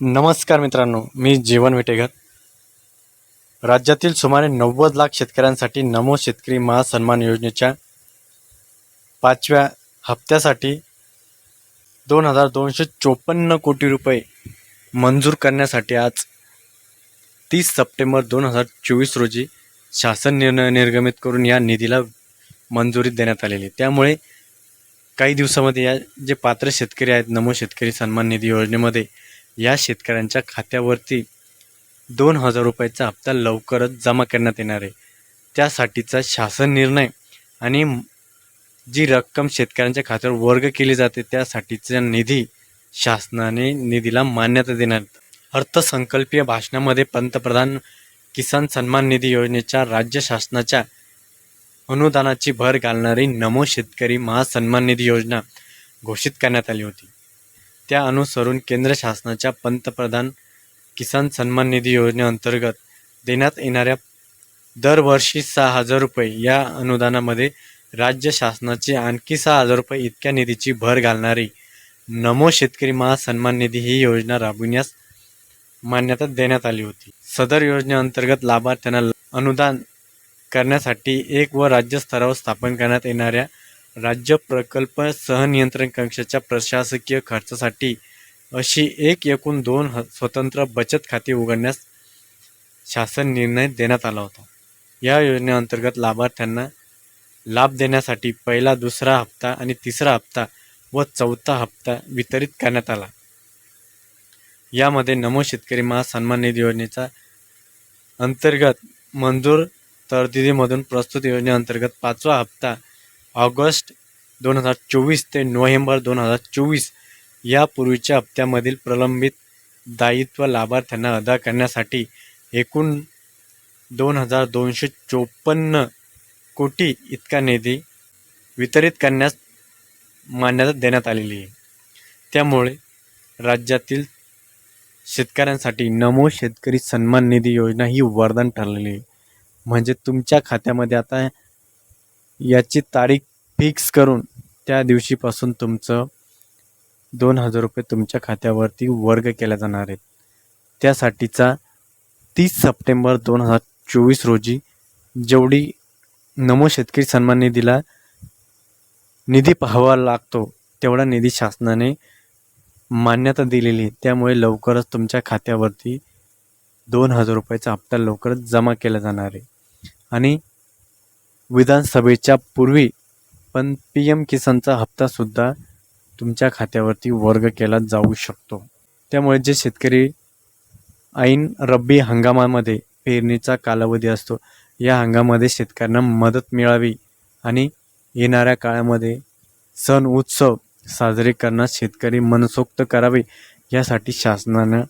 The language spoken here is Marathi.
नमस्कार मित्रांनो मी जीवन विटेकर राज्यातील सुमारे नव्वद लाख शेतकऱ्यांसाठी नमो शेतकरी महासन्मान योजनेच्या पाचव्या हप्त्यासाठी दोन हजार दोनशे चोपन्न कोटी रुपये मंजूर करण्यासाठी आज तीस सप्टेंबर दोन हजार चोवीस रोजी शासन निर्णय निर्गमित करून या निधीला मंजुरी देण्यात आलेली त्यामुळे काही दिवसामध्ये या जे पात्र शेतकरी आहेत नमो शेतकरी सन्मान निधी योजनेमध्ये या शेतकऱ्यांच्या खात्यावरती दोन हजार रुपयाचा हप्ता लवकरच जमा करण्यात येणार आहे. त्यासाठीचा शासन निर्णय आणि जी रक्कम शेतकऱ्यांच्या खात्यावर वर्ग केली जाते त्यासाठीचा निधी शासनाने निधीला मान्यता देणार अर्थसंकल्पीय भाषणामध्ये पंतप्रधान किसान सन्मान निधी योजनेच्या राज्य शासनाच्या अनुदानाची भर घालणारी नमो शेतकरी महासन्मान निधी योजना घोषित करण्यात आली होती. त्या अनुसरून केंद्र शासनाच्या पंतप्रधान किसान सन्मान निधी योजनेअंतर्गत देण्यात येणाऱ्या दरवर्षी सहा हजार रुपये या अनुदानामध्ये राज्य शासनाची आणखी सहा हजार रुपये इतक्या निधीची भर घालणारी नमो शेतकरी महासन्मान निधी ही योजना राबविण्यास मान्यता देण्यात आली होती. सदर योजनेअंतर्गत लाभार्थ्यांना अनुदान करण्यासाठी एक व राज्य स्तरावर स्थापन करण्यात येणाऱ्या राज्य प्रकल्प सहनियंत्रण कक्षाच्या प्रशासकीय खर्चासाठी अशी एक एकूण दोन ह स्वतंत्र बचत खाती उघडण्यास शासन निर्णय देण्यात आला होता. या योजनेअंतर्गत लाभार्थ्यांना लाभ देण्यासाठी पहिला दुसरा हप्ता आणि तिसरा हप्ता व चौथा हप्ता वितरित करण्यात आला. यामध्ये नमो शेतकरी महासन्मान निधी योजनेचा अंतर्गत मंजूर तरतुदीमधून प्रस्तुत योजनेअंतर्गत पाचवा हप्ता ऑगस्ट दोन हजार चोवीस ते नोव्हेंबर दोन हजार चोवीस यापूर्वीच्या हप्त्यामधील प्रलंबित दायित्व लाभार्थ्यांना अदा करण्यासाठी एकूण दोन हजार दोनशे चोपन्न कोटी इतका निधी वितरित करण्यास मान्यता देण्यात आलेली आहे. त्यामुळे राज्यातील शेतकऱ्यांसाठी नमो शेतकरी सन्मान निधी योजना ही वरदान ठरलेली आहे. म्हणजे तुमच्या खात्यामध्ये आता याची तारीख फिक्स करून त्या दिवशीपासून तुमचं दोन हजार रुपये तुमच्या खात्यावरती वर्ग केल्या जाणार आहेत. त्यासाठीचा तीस सप्टेंबर दोन हजार चोवीस रोजी जेवढी नमो शेतकरी सन्मान निधीला निधी पाहावा लागतो तेवढा निधी शासनाने मान्यता दिलेली त्यामुळे लवकरच तुमच्या खात्यावरती दोन हजार रुपयाचा हप्ता लवकरच जमा केला जाणार आहे. आणि विधानसभेच्या पूर्वी पण पी एम किसानचा हप्तासुद्धा तुमच्या खात्यावरती वर्ग केला जाऊ शकतो. त्यामुळे जे शेतकरी ऐन रब्बी हंगामामध्ये पेरणीचा कालावधी असतो या हंगामामध्ये शेतकऱ्यांना मदत मिळावी आणि येणाऱ्या काळामध्ये सण उत्सव साजरे करण्यास शेतकरी मनसोक्त करावे यासाठी शासनानं